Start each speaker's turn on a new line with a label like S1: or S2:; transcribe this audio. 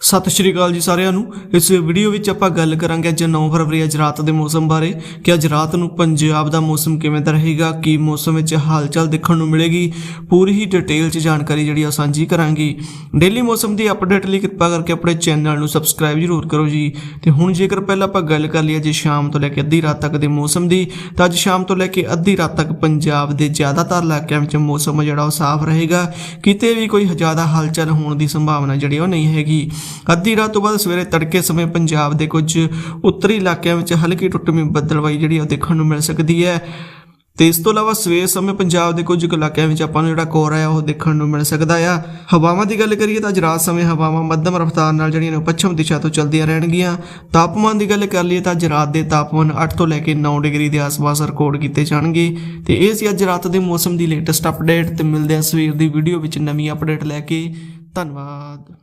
S1: ਸਤਿ ਸ਼੍ਰੀ ਅਕਾਲ ਜੀ ਸਾਰਿਆਂ ਨੂੰ। ਇਸ ਵੀਡੀਓ ਵਿੱਚ ਆਪਾਂ ਗੱਲ ਕਰਾਂਗੇ ਅੱਜ 9 ਫਰਵਰੀ, ਅੱਜ ਰਾਤ ਦੇ ਮੌਸਮ ਬਾਰੇ ਕਿ ਅੱਜ ਰਾਤ ਨੂੰ ਪੰਜਾਬ ਦਾ ਮੌਸਮ ਕਿਵੇਂ ਦਾ ਰਹੇਗਾ, ਕੀ ਮੌਸਮ ਵਿੱਚ ਹਾਲਚਲ ਦੇਖਣ ਨੂੰ ਮਿਲੇਗੀ, ਪੂਰੀ ਹੀ ਡਿਟੇਲ 'ਚ ਜਾਣਕਾਰੀ ਜਿਹੜੀ ਆ ਸਾਂਝੀ ਕਰਾਂਗੇ। ਡੇਲੀ ਮੌਸਮ ਦੀ ਅਪਡੇਟ ਲਈ ਕਿਰਪਾ ਕਰਕੇ ਆਪਣੇ ਚੈਨਲ ਨੂੰ ਸਬਸਕ੍ਰਾਈਬ ਜ਼ਰੂਰ ਕਰੋ ਜੀ। ਤੇ ਹੁਣ ਜੇਕਰ ਪਹਿਲਾਂ ਆਪਾਂ ਗੱਲ ਕਰ ਲਈਏ ਜੇ ਸ਼ਾਮ ਤੋਂ ਲੈ ਕੇ ਅੱਧੀ ਰਾਤ ਤੱਕ ਦੇ ਮੌਸਮ ਦੀ, ਤਾਂ ਅੱਜ ਸ਼ਾਮ ਤੋਂ ਲੈ ਕੇ ਅੱਧੀ ਰਾਤ ਤੱਕ ਪੰਜਾਬ ਦੇ ਜ਼ਿਆਦਾਤਰ ਇਲਾਕਿਆਂ ਵਿੱਚ ਮੌਸਮ ਜਿਹੜਾ ਉਹ ਸਾਫ਼ ਰਹੇਗਾ। ਕਿਤੇ ਵੀ ਕੋਈ ਜ਼ਿਆਦਾ ਹਲਚਲ ਹੋਣ ਦੀ ਸੰਭਾਵਨਾ ਜਿਹੜੀ ਉਹ ਨਹੀਂ ਹੈਗੀ। ਅੱਧੀ ਰਾਤ ਤੋਂ ਬਾਅਦ ਸਵੇਰੇ ਤੜਕੇ ਸਮੇਂ ਪੰਜਾਬ ਦੇ ਕੁਝ ਉੱਤਰੀ ਇਲਾਕਿਆਂ ਵਿੱਚ ਹਲਕੀ ਟੁੱਟਵੀਂ ਬੱਦਲਵਾਈ ਜਿਹੜੀ ਉਹ ਦੇਖਣ ਨੂੰ ਮਿਲ ਸਕਦੀ ਹੈ। ਤੇ ਇਸ ਤੋਂ ਇਲਾਵਾ ਸਵੇਰ ਸਮੇਂ ਪੰਜਾਬ ਦੇ ਕੁਝ ਕੁ ਇਲਾਕਿਆਂ ਵਿੱਚ ਆਪਾਂ ਨੂੰ ਜਿਹੜਾ ਕੋਹਰਾ ਹੈ ਉਹ ਦੇਖਣ ਨੂੰ ਮਿਲ ਸਕਦਾ ਆ। ਹਵਾਵਾਂ ਦੀ ਗੱਲ ਕਰੀਏ ਤਾਂ ਅੱਜ ਰਾਤ ਸਮੇਂ ਹਵਾਵਾਂ ਮੱਧਮ ਰਫ਼ਤਾਰ ਨਾਲ ਜਿਹੜੀਆਂ ਨੇ ਉਹ ਪੱਛਮ ਦਿਸ਼ਾ ਤੋਂ ਚੱਲਦੀਆਂ ਰਹਿਣਗੀਆਂ। ਤਾਪਮਾਨ ਦੀ ਗੱਲ ਕਰ ਲਈਏ ਤਾਂ ਅੱਜ ਰਾਤ ਦੇ ਤਾਪਮਾਨ 8 ਤੋਂ ਲੈ ਕੇ 9 ਡਿਗਰੀ ਦੇ ਆਸ-ਪਾਸ ਰਿਕਾਰਡ ਕੀਤੇ ਜਾਣਗੇ। ਤੇ ਇਹ ਸੀ ਅੱਜ ਰਾਤ ਦੇ ਮੌਸਮ ਦੀ ਲੇਟੈਸਟ ਅਪਡੇਟ ਤੇ ਮਿਲਦੇ ਹਾਂ ਸਵੇਰ ਦੀ ਵੀਡੀਓ ਵਿੱਚ ਨਵੀਂ ਅਪਡੇਟ ਲੈ ਕੇ। ਧੰਨਵਾਦ।